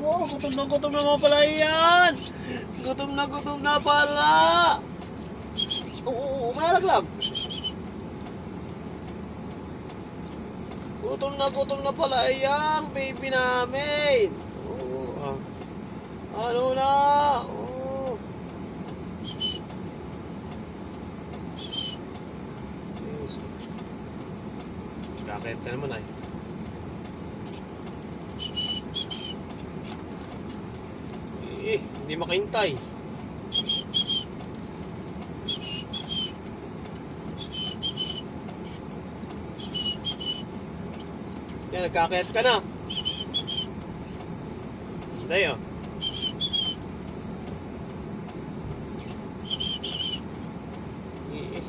Oh, gutom na gutom na mga pala yan. Gutom na gutom na pala. Oo, oo, oo, malaglag. Gutom na gutom na pala yan, baby namin. Oo, ah. Ano na? Oo. Yes. Kakait ka naman ay. Eh, hindi makahintay. Yan, nagkakayat ka na. Hindi oh. Eh,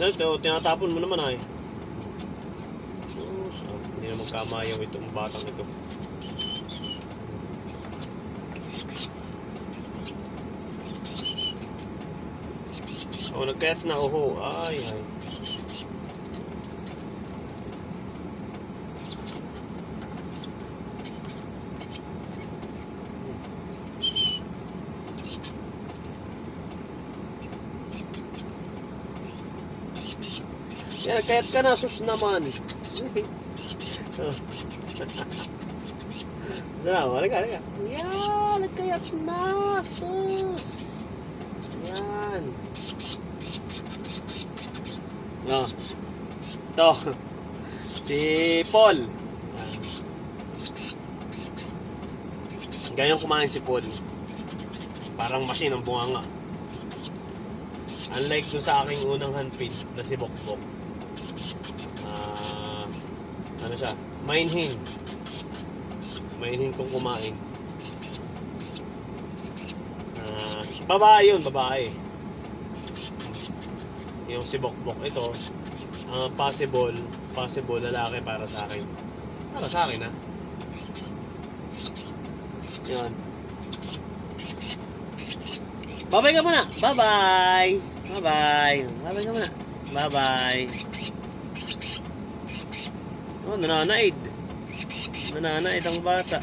Kasi ito, tinatapon mo naman ay. So, hindi naman kamayaw itong batang ito. Oh, nagkayat na, oho. Ay, ay. Yan, nagkayat ka na, sus naman. Sana, wala ka, wala ka. Yan, nagkayat na, sus. Yan. No. Ito. Si Paul. Yan. Ganyan kumain si Paul. Parang machine ang bunganga. Unlike dun sa aking unang handpid na si Bokbok. Ah, ano siya? Mainhin. Mainhin kong kumain. Ah, babae yun, babae. Yung si Bokbok ito, ah, possible, possible lalaki para sa akin. Para sa akin ha. Yun. Bye-bye ka muna. Bye-bye. Bye-bye. Bye-bye ka muna. Bye-bye. Oh, nananaid. Nananaid ang bata.